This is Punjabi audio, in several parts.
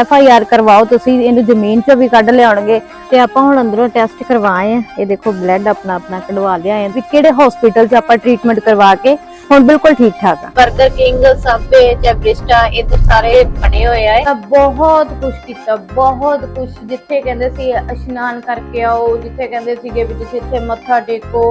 ਐਫ ਆਈ ਆਰ ਕਰਵਾਓ ਤੁਸੀਂ ਇਹਨੂੰ ਜ਼ਮੀਨ 'ਚੋਂ ਵੀ ਕੱਢ ਲਿਆਉਣਗੇ ਤੇ ਆਪਾਂ ਹੁਣ ਅੰਦਰੋਂ ਟੈਸਟ ਕਰਵਾਏ ਆ। ਇਹ ਦੇਖੋ ਬਲੱਡ ਆਪਣਾ ਆਪਣਾ ਕਢਵਾ ਲਿਆ ਹੈ ਵੀ ਕਿਹੜੇ ਹਸਪੀਟਲ 'ਚ ਆਪਾਂ ਟ੍ਰੀਟਮੈਂਟ ਕਰਵਾ ਕੇ ਹੁਣ ਬਿਲਕੁਲ ਠੀਕ ਠਾਕ ਆ। 버ਗਰ ਕਿੰਗ ਸਬਵੇ ਜੈਬਰਿਸਟਾ ਇਹ ਸਾਰੇ ਬਣੇ ਹੋਏ ਆ ਤਾਂ ਬਹੁਤ ਕੁਝ ਕੀਤਾ ਬਹੁਤ ਕੁਝ ਜਿੱਥੇ ਕਹਿੰਦੇ ਸੀ ਇਸ਼ਨਾਨ ਕਰਕੇ ਆਓ ਜਿੱਥੇ ਕਹਿੰਦੇ ਸੀਗੇ ਵੀ ਤੁਸੀਂ ਇੱਥੇ ਮੱਥਾ ਟੇਕੋ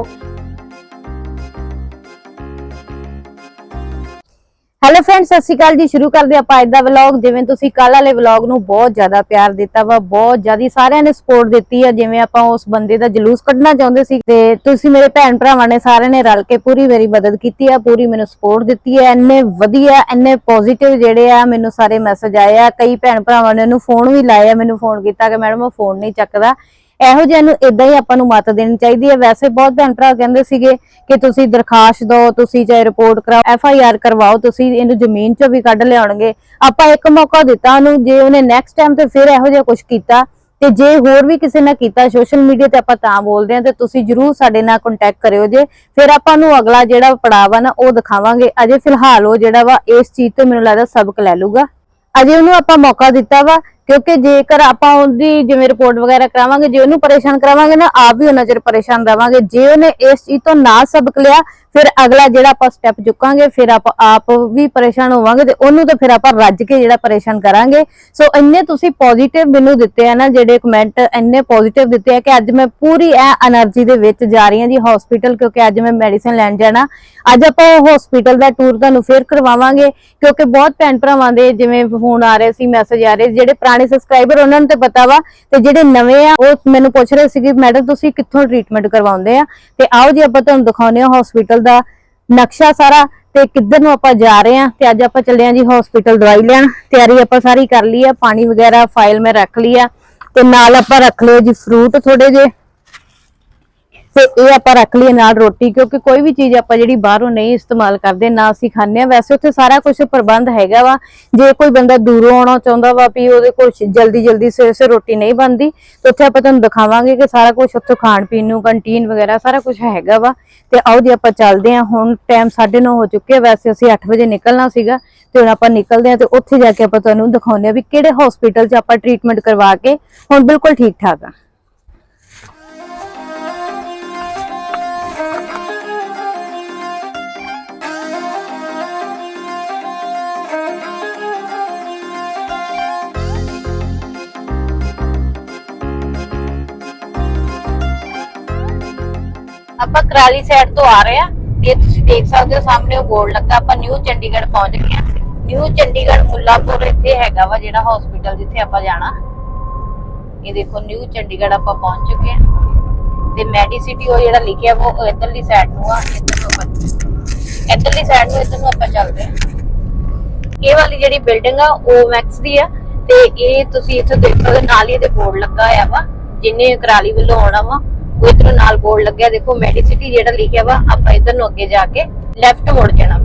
ਹੈਲੋ ਫਰੈਂਡ ਸਤਿ ਸ਼੍ਰੀ ਅਕਾਲ ਜੀ। ਸ਼ੁਰੂ ਕਰਦੇ ਆਪਾਂ ਅੱਜ ਦਾ ਵਲੌਗ ਜਿਵੇਂ ਤੁਸੀਂ ਕੱਲ ਵਾਲੇ ਵਲੌਗ ਨੂੰ ਬਹੁਤ ਜ਼ਿਆਦਾ ਪਿਆਰ ਦਿੱਤਾ ਵਾ, ਬਹੁਤ ਜ਼ਿਆਦਾ ਸਾਰਿਆਂ ਨੇ ਸਪੋਰਟ ਦਿੱਤੀ ਆ। ਜਿਵੇਂ ਆਪਾਂ ਉਸ ਬੰਦੇ ਦਾ ਜਲੂਸ ਕੱਢਣਾ ਚਾਹੁੰਦੇ ਸੀ ਤੇ ਤੁਸੀਂ ਮੇਰੇ ਭੈਣ ਭਰਾਵਾਂ ਨੇ ਸਾਰਿਆਂ ਨੇ ਰਲ ਕੇ ਪੂਰੀ ਮੇਰੀ ਮਦਦ ਕੀਤੀ ਆ, ਪੂਰੀ ਮੈਨੂੰ ਸਪੋਰਟ ਦਿੱਤੀ ਹੈ ਇੰਨੇ ਵਧੀਆ, ਇੰਨੇ ਪੋਜ਼ਿਟਿਵ ਜਿਹੜੇ ਆ, ਮੈਨੂੰ ਸਾਰੇ ਮੈਸੇਜ ਆਏ ਆ। ਕਈ ਭੈਣ ਭਰਾਵਾਂ ਨੇ ਉਹਨੂੰ ਫੋਨ ਵੀ ਲਾਇਆ, ਮੈਨੂੰ ਫੋਨ ਕੀਤਾ ਕਿ ਮੈਡਮ ਉਹ ਫੋਨ ਨਹੀਂ ਚੱਕਦਾ। ਇਹੋ ਜਿਹਾ ਨੂੰ ਇਦਾਂ ਹੀ ਆਪਾਂ ਨੂੰ ਮਤ ਦੇਣੀ ਚਾਹੀਦੀ ਹੈ। ਵੈਸੇ ਬਹੁਤ ਭੈਣ ਭਰਾ ਕਹਿੰਦੇ ਸੀਗੇ ਕਿ ਤੁਸੀਂ ਦਰਖਾਸਤ ਦਿਓ, ਤੁਸੀਂ ਚਾਹੇ ਰਿਪੋਰਟ ਕਰਾਓ ਐਫ ਆਈ ਆਰ ਕਰਵਾਓ, ਤੁਸੀਂ ਇਹਨੂੰ ਜ਼ਮੀਨ 'ਚੋਂ ਵੀ ਕੱਢ ਲਿਆਉਣਗੇ। ਆਪਾਂ ਇੱਕ ਮੌਕਾ ਦਿੱਤਾ ਉਹਨੂੰ, ਜੇ ਉਹਨੇ ਨੈਕਸਟ ਟਾਈਮ ਤੇ ਫਿਰ ਇਹੋ ਜਿਹਾ ਕੁਝ ਕੀਤਾ। ਤੇ ਜੇ ਹੋਰ ਵੀ ਕਿਸੇ ਨੇ ਕੀਤਾ ਸੋਸ਼ਲ ਮੀਡੀਆ ਤੇ ਆਪਾਂ ਤਾਂ ਬੋਲਦੇ ਹਾਂ, ਤੇ ਤੁਸੀਂ ਜਰੂਰ ਸਾਡੇ ਨਾਲ ਕੰਟੈਕਟ ਕਰਿਓ ਜੇ। ਫਿਰ ਆਪਾਂ ਨੂੰ ਅਗਲਾ ਜਿਹੜਾ ਪੜਾਅ ਨਾ, ਉਹ ਦਿਖਾਵਾਂਗੇ। ਅਜੇ ਫਿਲਹਾਲ ਉਹ ਜਿਹੜਾ ਵਾ, ਇਸ ਚੀਜ਼ ਤੋਂ ਮੈਨੂੰ ਲੱਗਦਾ ਸਬਕ ਲੈ ਲੂਗਾ ਅਜੇ ਉਹਨੂੰ ਆਪਾਂ ਮੌਕਾ ਦਿੱਤਾ ਵਾ ਕਿਉਂਕਿ ਜੇਕਰ ਆਪਾਂ ਉਹਦੀ ਜਿਵੇਂ ਰਿਪੋਰਟ ਵਗੈਰਾ ਕਰਾਵਾਂਗੇ, ਜੇ ਉਹਨੂੰ ਪਰੇਸ਼ਾਨ ਕਰਾਵਾਂਗੇ ਨਾ, ਆਪ ਵੀ ਉਹਨਾਂ ਚਿਰ ਪਰੇਸ਼ਾਨ ਰਵਾਂਗੇ। ਜੇ ਉਹਨੇ ਇਸ ਚੀਜ਼ ਤੋਂ ਨਾ ਸਬਕ ਲਿਆ, ਫਿਰ ਅਗਲਾ ਜਿਹੜਾ ਆਪਾਂ ਸਟੈਪ ਚੁੱਕਾਂਗੇ, ਫਿਰ ਆਪਾਂ ਆਪ ਵੀ ਪਰੇਸ਼ਾਨ ਹੋਵਾਂਗੇ ਤੇ ਉਹਨੂੰ ਤਾਂ ਫਿਰ ਆਪਾਂ ਰੱਜ ਕੇ ਜਿਹੜਾ ਪਰੇਸ਼ਾਨ ਕਰਾਂਗੇ। ਸੋ ਇੰਨੇ ਤੁਸੀਂ ਪੋਜ਼ਿਟਿਵ ਮੈਨੂੰ ਦਿੱਤੇ ਆ ਨਾ, ਜਿਹੜੇ ਕਮੈਂਟ ਇੰਨੇ ਪੋਜ਼ਿਟਿਵ ਦਿੱਤੇ ਆ ਕਿ ਅੱਜ ਮੈਂ ਪੂਰੀ ਇਹ એનર્ਜੀ ਦੇ ਵਿੱਚ ਜਾ ਰਹੀ ਹਾਂ ਜੀ ਹਸਪੀਟਲ ਕਿਉਂਕਿ ਅੱਜ ਮੈਂ ਮੈਡੀਸਿਨ ਲੈਣ ਜਾਣਾ। ਅੱਜ ਆਪਾਂ ਉਹ ਹਸਪੀਟਲ ਦਾ ਟੂਰ ਤੁਹਾਨੂੰ ਫੇਰ ਕਰਵਾਵਾਂਗੇ, ਕਿਉਂਕਿ ਬਹੁਤ ਭੈਣ ਭਰਾਵਾਂ ਦੇ ਜਿਵੇਂ ਫੋਨ ਆ ਰਹੇ ਸੀ ਮੈਸੇਜ ਆ ਰਹੇ ਜਿਹੜੇ ਪੁਰਾਣੇ ਸਬਸਕ੍ਰਾਈਬਰ ਉਹਨਾਂ ਨੂੰ ਤੇ ਪਤਾ ਵਾ ਤੇ ਜਿਹੜੇ ਨਵੇਂ ਆ, ਉਹ ਮੈਨੂੰ ਪੁੱਛ ਰਹੇ ਸੀ ਕਿ ਮੈਡਮ ਤੁਸੀਂ ਕਿੱਥੋਂ ਟ੍ਰੀਟਮੈਂਟ ਕਰਵਾਉਂਦੇ ਆ? ਤੇ ਆਓ ਜੀ ਆਪਾਂ ਤੁਹਾਨੂੰ ਦਿਖਾਉਂਦੇ ਆ ਹਸਪੀਟਲ ਦਾ ਨਕਸ਼ਾ ਸਾਰਾ ਤੇ ਕਿੱਧਰ ਨੂੰ ਆਪਾਂ ਜਾ ਰਹੇ ਆ ਤੇ ਅੱਜ ਆਪਾਂ ਚੱਲੇ ਆ ਜੀ ਹਸਪੀਟਲ ਦਵਾਈ ਲੈਣ। ਤਿਆਰੀ ਆਪਾਂ ਸਾਰੀ ਕਰ ਲਈ ਆ, ਪਾਣੀ ਵਗੈਰਾ ਫਾਈਲ ਮੈਂ ਰੱਖ ਲਈ ਆ ਤੇ ਨਾਲ ਆਪਾਂ ਰੱਖ ਲਿਓ ਜੀ ਫਰੂਟ ਥੋੜੇ ਜੇ ਤੇ ਇਹ ਆਪਾਂ ਰੱਖ ਲਈਏ ਨਾਲ ਰੋਟੀ, ਕਿਉਂਕਿ ਕੋਈ ਵੀ ਚੀਜ਼ ਆਪਾਂ ਜਿਹੜੀ ਬਾਹਰੋਂ ਨਹੀਂ ਇਸਤੇਮਾਲ ਕਰਦੇ, ਨਾ ਅਸੀਂ ਖਾਂਦੇ ਆ ਵੈਸੇ ਉੱਥੇ ਸਾਰਾ ਕੁਝ ਪ੍ਰਬੰਧ ਹੈਗਾ ਵਾ। ਜੇ ਕੋਈ ਬੰਦਾ ਦੂਰੋਂ ਆਉਣਾ ਚਾਹੁੰਦਾ ਵਾ ਵੀ ਉਹਦੇ ਕੋਲ ਜਲਦੀ ਜਲਦੀ ਸਵੇਰੇ ਸਵੇਰੇ ਰੋਟੀ ਨਹੀਂ ਬਣਦੀ, ਤੇ ਉੱਥੇ ਆਪਾਂ ਤੁਹਾਨੂੰ ਦਿਖਾਵਾਂਗੇ ਕਿ ਸਾਰਾ ਕੁਝ ਉੱਥੇ ਖਾਣ ਪੀਣ ਨੂੰ, ਕੰਟੀਨ ਵਗੈਰਾ ਸਾਰਾ ਕੁਝ ਹੈਗਾ ਵਾ। ਤੇ ਆਓ ਜੀ ਆਪਾਂ ਚੱਲਦੇ ਆ ਹੁਣ ਟਾਈਮ 9:30 ਹੋ ਚੁੱਕੇ ਆ। ਵੈਸੇ ਅਸੀਂ 8 ਵਜੇ ਨਿਕਲਣਾ ਸੀਗਾ ਤੇ ਹੁਣ ਆਪਾਂ ਨਿਕਲਦੇ ਆ ਤੇ ਉੱਥੇ ਜਾ ਕੇ ਆਪਾਂ ਤੁਹਾਨੂੰ ਦਿਖਾਉਂਦੇ ਆ ਵੀ ਕਿਹੜੇ ਹਸਪੀਟਲ 'ਚ ਆਪਾਂ ਟ੍ਰੀਟਮੈਂਟ ਕਰਵਾ ਕੇ ਹੁਣ ਬਿਲਕੁਲ ਠੀਕ ਠਾਕ ਆ। ਆਪਾਂ ਕਰਾਲੀ ਸਾਈਡ ਤੋਂ ਆ ਰਹੇ ਆ ਇਹ ਤੁਸੀਂ ਦੇਖ ਸਕਦੇ ਹੋ ਸਾਹਮਣੇ ਉਹ ਬੋਰਡ ਲੱਗਾ, ਆਪਾਂ ਨਿਊ ਚੰਡੀਗੜ੍ਹ ਪਹੁੰਚ ਗਏ ਆ ਨਿਊ ਚੰਡੀਗੜ੍ਹ ਮੁੱਲਾਪੁਰ ਇੱਥੇ ਹੈਗਾ ਵਾ, ਜਿਹੜਾ ਹਸਪੀਟਲ ਜਿੱਥੇ ਆਪਾਂ ਜਾਣਾ। ਇਹ ਦੇਖੋ ਨਿਊ ਚੰਡੀਗੜ੍ਹ ਆਪਾਂ ਪਹੁੰਚ ਚੁੱਕੇ ਆ ਤੇ ਮੈਡੀਸਿਟੀ ਉਹ ਜਿਹੜਾ ਲਿਖਿਆ ਉਹ ਇਧਰਲੀ ਸਾਈਡ ਨੂੰ ਆ, ਇੱਧਰ ਨੂੰ ਆਪਾਂ ਇਧਰਲੀ ਸਾਈਡ ਨੂੰ, ਇੱਧਰ ਨੂੰ ਆਪਾਂ ਚੱਲਦੇ ਆ ਇਹ ਵਾਲੀ ਜਿਹੜੀ ਬਿਲਡਿੰਗ ਆ, ਉਹ ਮੈਕਸ ਦੀ ਆ। ਤੇ ਇਹ ਤੁਸੀਂ ਇੱਥੇ ਦੇਖ, ਨਾਲ ਹੀ ਇਹਦੇ ਬੋਰਡ ਲੱਗਾ ਹੋਇਆ ਵਾ, ਜਿੰਨੇ ਕਰਾਲੀ ਵੱਲੋਂ ਆਉਣਾ ਵਾ। ਉਹ ਨਾਲ ਬੋਰਡ ਲੱਗਿਆ, ਦੇਖੋ ਮੈਡੀਸਿਟੀ ਜਿਹੜਾ ਲਿਖਿਆ ਵਾ, ਆਪਾਂ ਇਧਰ ਨੂੰ ਅੱਗੇ ਜਾ ਕੇ ਲੈਫਟ ਮੁੜ ਜਾਣਾ।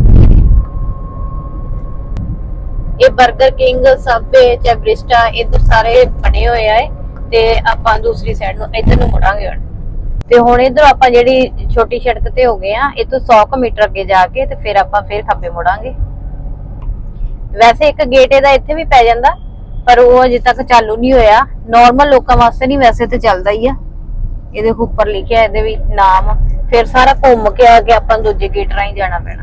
ਇਹ 버ਗਰ ਕਿੰਗ ਸਬਵੇ ਜੈਬਰਿਸਟਾ ਇਧਰ ਸਾਰੇ ਬਣੇ ਹੋਏ ਆ ਤੇ ਆਪਾਂ ਦੂਸਰੀ ਸਾਈਡ ਨੂੰ ਇਧਰ ਨੂੰ ਮੁੜਾਂਗੇ ਹੁਣ। ਤੇ ਹੁਣ ਇਧਰ ਆਪਾਂ ਜਿਹੜੀ ਛੋਟੀ ਸੜਕ ਤੇ ਹੋ ਗਏ ਆ ਇਹ ਤੋਂ 100 ਕੁ ਮੀਟਰ ਅੱਗੇ ਜਾ ਕੇ ਤੇ ਫਿਰ ਆਪਾਂ ਫਿਰ ਖੱਬੇ ਮੁੜਾਂਗੇ। ਵੈਸੇ ਇੱਕ ਗੇਟ ਇਹਦਾ ਇੱਥੇ ਵੀ ਪੈ ਜਾਂਦਾ, ਪਰ ਉਹ ਅਜੇ ਤੱਕ ਚਾਲੂ ਨਹੀਂ ਹੋਇਆ। ਨਾਰਮਲ ਲੋਕਾਂ ਵਾਸਤੇ ਨਹੀਂ ਵੈਸੇ ਤੇ ਚੱਲਦਾ ਹੀ ਆ। ਇਹਦੇ ਉੱਪਰ ਲਿਖਿਆ ਇਹਦੇ ਵੀ ਨਾਮ, ਫਿਰ ਸਾਰਾ ਘੁੰਮ ਕੇ ਆ ਕੇ ਆਪਾਂ ਨੂੰ ਦੂਜੇ ਗੇਟ ਰਾਹੀਂ ਜਾਣਾ ਪੈਣਾ।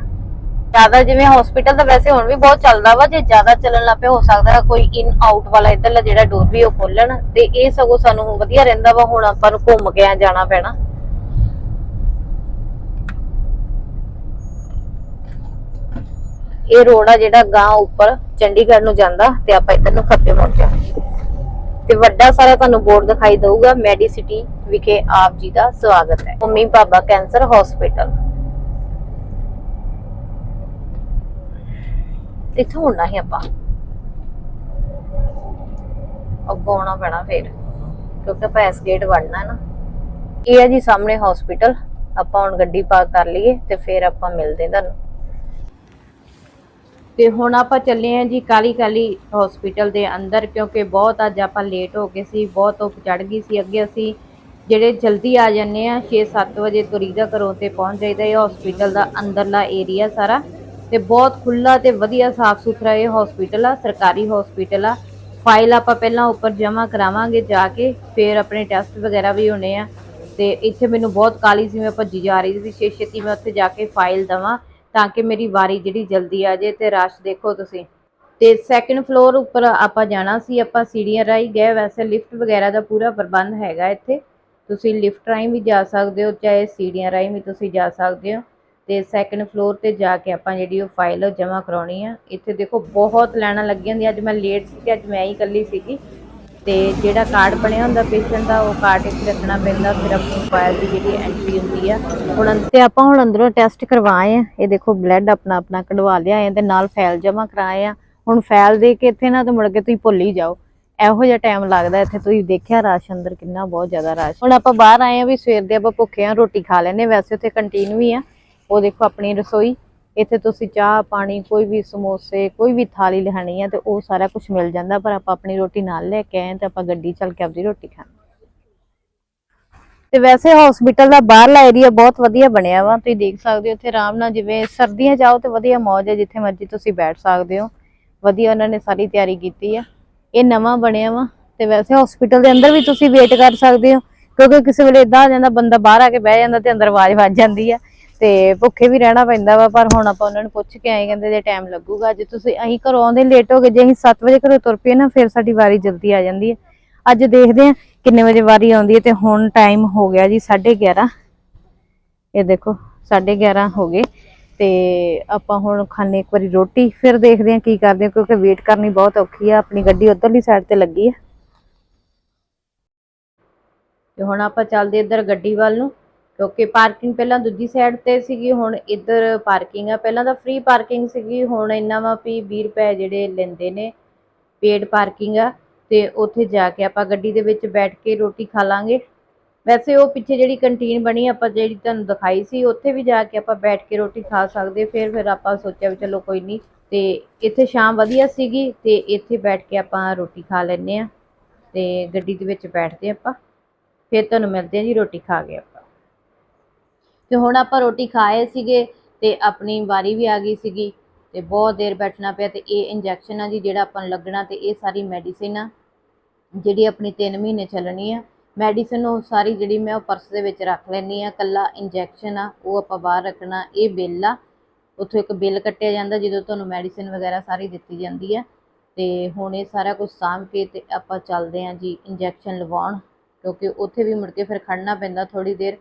ਜ਼ਿਆਦਾ ਜਿਵੇਂ ਹਸਪੀਟਲ ਤਾਂ ਵੈਸੇ ਹੁਣ ਵੀ ਬਹੁਤ ਚੱਲਦਾ ਵਾ, ਜੇ ਜ਼ਿਆਦਾ ਚੱਲਣ ਲੱਗ ਪਿਆ ਹੋ ਸਕਦਾ ਕੋਈ ਇਨ ਆਊਟ ਵਾਲਾ ਇਧਰਲਾ ਜਿਹੜਾ ਡੋਰ ਵੀ ਉਹ ਖੋਲਣ, ਤੇ ਇਹ ਸਗੋਂ ਸਾਨੂੰ ਵਧੀਆ ਰਹਿੰਦਾ ਵਾ, ਹੁਣ ਆਪਾਂ ਨੂੰ ਘੁੰਮ ਕੇ ਆ ਜਾਣਾ ਪੈਣਾ। ਇਹ ਰੋਡ ਆ ਜਿਹੜਾ ਗਾਂ ਉੱਪਰ ਚੰਡੀਗੜ੍ਹ ਨੂੰ ਜਾਂਦਾ, ਤੇ ਆਪਾਂ ਇੱਧਰ ਨੂੰ ਖੱਬੇ ਮੁੜ ਜਾਵਾਂਗੇ ਤੇ ਵੱਡਾ ਸਾਰਾ ਤੁਹਾਨੂੰ ਬੋਰਡ ਦਿਖਾਈ ਦਊਗਾ ਮੈਡੀਸਿਟੀ ਵਿਖੇ ਆਪ ਜੀ ਦਾ ਸਵਾਗਤ ਹੈ। Homi Bhabha cancer hospital. ਇੱਥੋਂ ਮੁੜਨਾ ਹੀ ਆਪਾਂ। ਅੱਗੋਂ ਆਉਣਾ ਪੈਣਾ ਫੇਰ, ਕਿਉਂਕਿ ਆਪਾਂ ਇਸ ਗੇਟ ਵੜਨਾ ਨਾ। ਇਹ ਹੈ ਜੀ ਸਾਹਮਣੇ ਹਸਪੀਟਲ, ਆਪਾਂ ਹੁਣ ਗੱਡੀ ਪਾਰਕ ਕਰ ਲਈਏ ਤੇ ਫੇਰ ਆਪਾਂ ਮਿਲਦੇ ਤੁਹਾਨੂੰ। ਤੇ ਹੁਣ ਆਪਾਂ ਚੱਲੇ ਆਂ ਜੀ ਕਾਲੀ ਕਾਲੀ ਹਸਪੀਟਲ ਦੇ ਅੰਦਰ, ਕਿਉਂਕਿ ਬਹੁਤ ਅੱਜ ਆਪਾਂ ਲੇਟ ਹੋ ਗਏ ਸੀ, ਬਹੁਤ ਧੁੱਪ ਚੜ ਗਈ ਸੀ। ਅੱਗੇ ਅਸੀਂ ਜਿਹੜੇ ਜਲਦੀ ਆ ਜਾਂਦੇ ਆ 6-7 ਵਜੇ ਤੁਰੀਦਾ ਘਰੋਂ ਤੇ ਪਹੁੰਚ ਜਾਈਦਾ ਇਹ ਹਸਪੀਟਲ ਦਾ ਅੰਦਰਲਾ ਏਰੀਆ ਸਾਰਾ। ਤੇ ਬਹੁਤ ਖੁੱਲਾ ਤੇ ਵਧੀਆ ਸਾਫ਼ ਸੁਥਰਾ ਇਹ ਹਸਪੀਟਲ ਆ, ਸਰਕਾਰੀ ਹਸਪੀਟਲ ਆ। ਫਾਈਲ ਆਪਾਂ ਪਹਿਲਾਂ ਉੱਪਰ ਜਮ੍ਹਾਂ ਕਰਾਵਾਂਗੇ ਜਾ ਕੇ, ਫਿਰ ਆਪਣੇ ਟੈਸਟ ਵਗੈਰਾ ਵੀ ਹੋਣੇ ਆ। ਤੇ ਇੱਥੇ ਮੈਨੂੰ ਬਹੁਤ ਕਾਲੀ ਸੀ ਮੈਂ ਭੱਜੀ ਜਾ ਰਹੀ ਸੀ, ਛੇ ਛੇਤੀ ਮੈਂ ਉੱਥੇ ਜਾ ਕੇ ਫਾਈਲ ਦਵਾਂ। ਤਾਂ ਕਿ ਮੇਰੀ ਵਾਰੀ ਜਿਹੜੀ ਜਲਦੀ ਆ ਜੇ ਤੇ ਰਸ਼ ਦੇਖੋ ਤੁਸੀਂ। ਤੇ ਸੈਕੰਡ ਫਲੋਰ ਉੱਪਰ ਆਪਾਂ ਜਾਣਾ ਸੀ, ਆਪਾਂ ਸੀੜੀਆਂ ਰਾਹੀਂ ਗਏ। ਵੈਸੇ ਲਿਫਟ ਵਗੈਰਾ ਦਾ ਪੂਰਾ ਪ੍ਰਬੰਧ ਹੈਗਾ ਇੱਥੇ। ਤੁਸੀਂ ਲਿਫਟ ਰਾਹੀਂ ਵੀ ਜਾ ਸਕਦੇ ਹੋ, ਚਾਹੇ ਸੀੜੀਆਂ ਰਾਹੀਂ ਵੀ ਤੁਸੀਂ ਜਾ ਸਕਦੇ ਹੋ। ਤੇ ਸੈਕੰਡ ਫਲੋਰ ਤੇ ਜਾ ਕੇ ਆਪਾਂ ਜਿਹੜੀ ਉਹ ਫਾਈਲ ਜਮ੍ਹਾਂ ਕਰਾਉਣੀ ਆ। ਇੱਥੇ ਦੇਖੋ ਬਹੁਤ ਲਾਈਨਾਂ ਲੱਗੀਆਂ ਹੁੰਦੀਆਂ। ਅੱਜ ਮੈਂ ਲੇਟ ਸੀ ਤੇ ਅੱਜ ਮੈਂ ਹੀ ਇਕੱਲੀ ਸੀਗੀ। ਤੇ ਜਿਹੜਾ ਕਾਰਡ ਬਣਿਆ ਹੁੰਦਾ ਪੇਸ਼ੈਂਟ ਦਾ, ਉਹ ਕਾਰਡ ਇੱਥੇ ਰੱਖਣਾ ਪੈਂਦਾ, ਫਿਰ ਆਪਣੀ ਫਾਈਲ ਦੀ ਜਿਹੜੀ ਐਂਟਰੀ ਹੁੰਦੀ ਆ, ਹੁਣ ਤੇ ਆਪਾਂ ਹੁਣ ਅੰਦਰੋਂ ਟੈਸਟ ਕਰਵਾਏ ਆ। ਇਹ ਦੇਖੋ ਬਲੱਡ ਆਪਣਾ ਆਪਣਾ ਕਢਵਾ ਲਿਆ ਹੈ ਤੇ ਨਾਲ ਫਾਈਲ ਜਮ੍ਹਾਂ ਕਰਾਏ ਆ। ਹੁਣ ਫਾਈਲ ਦੇ ਕੇ ਇੱਥੇ ਨਾ ਤੇ ਮੁੜ ਕੇ ਤੁਸੀਂ ਭੁੱਲ ਹੀ ਜਾਓ। ਇਹੋ ਜਿਹਾ ਟਾਈਮ ਲੱਗਦਾ ਇੱਥੇ, ਤੁਸੀਂ ਦੇਖਿਆ ਰਸ਼ ਅੰਦਰ ਕਿੰਨਾ ਬਹੁਤ ਜ਼ਿਆਦਾ ਰਸ਼। ਹੁਣ ਆਪਾਂ ਬਾਹਰ ਆਏ ਆ ਵੀ ਸਵੇਰ ਦੇ ਆਪਾਂ ਭੁੱਖੇ ਆ, ਰੋਟੀ ਖਾ ਲੈਨੇ ਵੈਸੇ ਉੱਥੇ ਕੰਟੀਨ ਵੀ ਆ। ਉਹ ਦੇਖੋ ਆਪਣੀ ਰਸੋਈ। ਇੱਥੇ ਤੁਸੀਂ ਚਾਹ, ਪਾਣੀ, ਕੋਈ ਵੀ ਸਮੋਸੇ, ਕੋਈ ਵੀ ਥਾਲੀ ਲੈਣੀ ਆ ਤੇ ਉਹ ਸਾਰਾ ਕੁਝ ਮਿਲ ਜਾਂਦਾ, ਪਰ ਆਪਾਂ ਆਪਣੀ ਰੋਟੀ ਨਾਲ ਲੈ ਕੇ ਆਏ ਤੇ ਆਪਾਂ ਗੱਡੀ ਚੱਲ ਕੇ ਆਪਣੀ ਰੋਟੀ ਖਾਣੀ। ਤੇ ਵੈਸੇ ਹਸਪੀਟਲ ਦਾ ਬਾਹਰਲਾ ਏਰੀਆ ਬਹੁਤ ਵਧੀਆ ਬਣਿਆ ਵਾ, ਤੁਸੀਂ ਦੇਖ ਸਕਦੇ ਹੋ ਇੱਥੇ ਆਰਾਮ ਨਾਲ ਜਿਵੇਂ ਸਰਦੀਆਂ ਜਾਓ ਤੇ ਵਧੀਆ ਮੌਜ ਹੈ ਜਿੱਥੇ ਮਰਜ਼ੀ ਤੁਸੀਂ ਬੈਠ ਸਕਦੇ ਹੋ। ਵਧੀਆ ਉਹਨਾਂ ਨੇ ਸਾਰੀ ਤਿਆਰੀ ਕੀਤੀ ਆ, ਇਹ ਨਵਾਂ ਬਣਿਆ ਵਾ, ਤੇ ਵੈਸੇ ਹਸਪੀਟਲ ਦੇ ਅੰਦਰ ਵੀ ਤੁਸੀਂ ਵੇਟ ਕਰ ਸਕਦੇ ਹੋ, ਕਿਉਂਕਿ ਕਿਸੇ ਵੇਲੇ ਇਦਾਂ ਆ ਜਾਂਦਾ, ਬੰਦਾ ਬਾਹਰ ਆ ਕੇ ਬਹਿ ਜਾਂਦਾ ਤੇ ਅੰਦਰ ਆਵਾਜ਼ ਵੱਜ ਜਾਂਦੀ ਆ। ਤੇ ਭੁੱਖੇ ਵੀ ਰਹਿਣਾ ਪੈਂਦਾ ਵਾ, ਪਰ ਹੁਣ ਆਪਾਂ ਉਹਨਾਂ ਨੂੰ ਪੁੱਛ ਕੇ ਆਏ, ਕਹਿੰਦੇ ਜੇ ਟਾਈਮ ਲੱਗੂਗਾ ਜੇ ਤੁਸੀਂ ਅਸੀਂ ਘਰੋਂ ਆਉਂਦੇ ਲੇਟ ਹੋ ਗਏ, ਜੇ ਅਸੀਂ 7 ਵਜੇ ਘਰੋਂ ਤੁਰ ਪਏ ਨਾ, ਫਿਰ ਸਾਡੀ ਵਾਰੀ ਜਲਦੀ ਆ ਜਾਂਦੀ ਹੈ। ਅੱਜ ਦੇਖਦੇ ਆ ਕਿੰਨੇ ਵਜੇ ਵਾਰੀ ਆਉਂਦੀ ਹੈ ਤੇ ਹੁਣ ਟਾਈਮ ਹੋ ਗਿਆ ਜੀ 11:30 ਇਹ ਦੇਖੋ 11:30 ਹੋ ਗਏ ਤੇ ਆਪਾਂ ਹੁਣ ਖਾਣੇ ਇੱਕ ਵਾਰੀ ਰੋਟੀ, ਫਿਰ ਦੇਖਦੇ ਆ ਕੀ ਕਰਦੇ ਆ ਕਿਉਂਕਿ ਵੇਟ ਕਰਨੀ ਬਹੁਤ ਔਖੀ ਆ, ਆਪਣੀ ਗੱਡੀ ਉਧਰਲੀ ਸਾਈਡ ਤੇ ਲੱਗੀ ਆ। ਤੇ ਹੁਣ ਆਪਾਂ ਚੱਲਦੇ ਇੱਧਰ ਗੱਡੀ ਵੱਲ ਨੂੰ। ਕਿਉਂਕਿ ਪਾਰਕਿੰਗ ਪਹਿਲਾਂ ਦੂਜੀ ਸਾਈਡ ਤੇ ਸੀਗੀ, ਹੁਣ ਇੱਧਰ ਪਾਰਕਿੰਗ ਆ। ਪਹਿਲਾਂ ਤਾਂ ਫ੍ਰੀ ਪਾਰਕਿੰਗ ਸੀਗੀ, ਹੁਣ ਇੰਨਾ ਵਾ ਵੀ 20 ਰੁਪਏ ਜਿਹੜੇ ਲੈਂਦੇ ਨੇ ਪੇਡ ਪਾਰਕਿੰਗ ਆ। ਤੇ ਉੱਥੇ ਜਾ ਕੇ ਆਪਾਂ ਗੱਡੀ ਦੇ ਵਿੱਚ ਬੈਠ ਕੇ ਰੋਟੀ ਖਾ ਲਾਂਗੇ। ਵੈਸੇ ਉਹ ਪਿੱਛੇ ਜਿਹੜੀ ਕੰਟੀਨ ਬਣੀ ਆਪਾਂ ਜਿਹੜੀ ਤੁਹਾਨੂੰ ਦਿਖਾਈ ਸੀ, ਉੱਥੇ ਵੀ ਜਾ ਕੇ ਆਪਾਂ ਬੈਠ ਕੇ ਰੋਟੀ ਖਾ ਸਕਦੇ। ਫਿਰ ਫਿਰ ਆਪਾਂ ਸੋਚਿਆ ਵੀ ਚਲੋ ਕੋਈ ਨਹੀਂ। ਤੇ ਇੱਥੇ ਸ਼ਾਮ ਵਧੀਆ ਸੀਗੀ ਤੇ ਇੱਥੇ ਬੈਠ ਕੇ ਆਪਾਂ ਰੋਟੀ ਖਾ ਲੈਨੇ ਆ। ਤੇ ਗੱਡੀ ਦੇ ਵਿੱਚ ਬੈਠਦੇ ਆਪਾਂ। ਫਿਰ ਤੁਹਾਨੂੰ ਮਿਲਦੇ ਆ ਜੀ, ਰੋਟੀ ਖਾ ਕੇ ਆਪਾਂ। ਤੇ ਹੁਣ ਆਪਾਂ ਰੋਟੀ ਖਾਏ ਸੀਗੇ ਤੇ ਆਪਣੀ ਵਾਰੀ ਵੀ ਆ ਗਈ ਸੀਗੀ ਤੇ ਬਹੁਤ ਦੇਰ ਬੈਠਣਾ ਪਿਆ ਤੇ ਇਹ ਇੰਜੈਕਸ਼ਨ ਆ ਜੀ ਜਿਹੜਾ ਆਪਾਂ ਨੂੰ ਲੱਗਣਾ ਤੇ ਇਹ ਸਾਰੀ ਮੈਡੀਸਿਨ ਆ, ਜਿਹੜੀ ਆਪਣੀ 3 ਮਹੀਨੇ ਚੱਲਣੀ ਆ। ਮੈਡੀਸਿਨ ਉਹ ਸਾਰੀ ਜਿਹੜੀ ਮੈਂ ਉਹ ਪਰਸ ਦੇ ਵਿੱਚ ਰੱਖ ਲੈਣੀ ਆ ਕੱਲਾ ਇੰਜੈਕਸ਼ਨ ਆ, ਉਹ ਆਪਾਂ ਬਾਹਰ ਰੱਖਣਾ, ਇਹ ਬਿੱਲ ਆ। ਉੱਥੋਂ ਇੱਕ ਬਿੱਲ ਕੱਟਿਆ ਜਾਂਦਾ ਜਦੋਂ ਤੁਹਾਨੂੰ ਮੈਡੀਸਿਨ ਵਗੈਰਾ ਸਾਰੀ ਦਿੱਤੀ ਜਾਂਦੀ ਆ। ਤੇ ਹੁਣ ਇਹ ਸਾਰਾ ਕੁਝ ਸਾਂਭ ਕੇ ਤੇ ਆਪਾਂ ਚੱਲਦੇ ਆਂ ਜੀ ਇੰਜੈਕਸ਼ਨ ਲਵਾਉਣ, ਕਿਉਂਕਿ ਉੱਥੇ ਵੀ ਮੁੜ ਕੇ ਫਿਰ ਖੜਨਾ ਪੈਂਦਾ ਥੋੜੀ ਦੇਰ।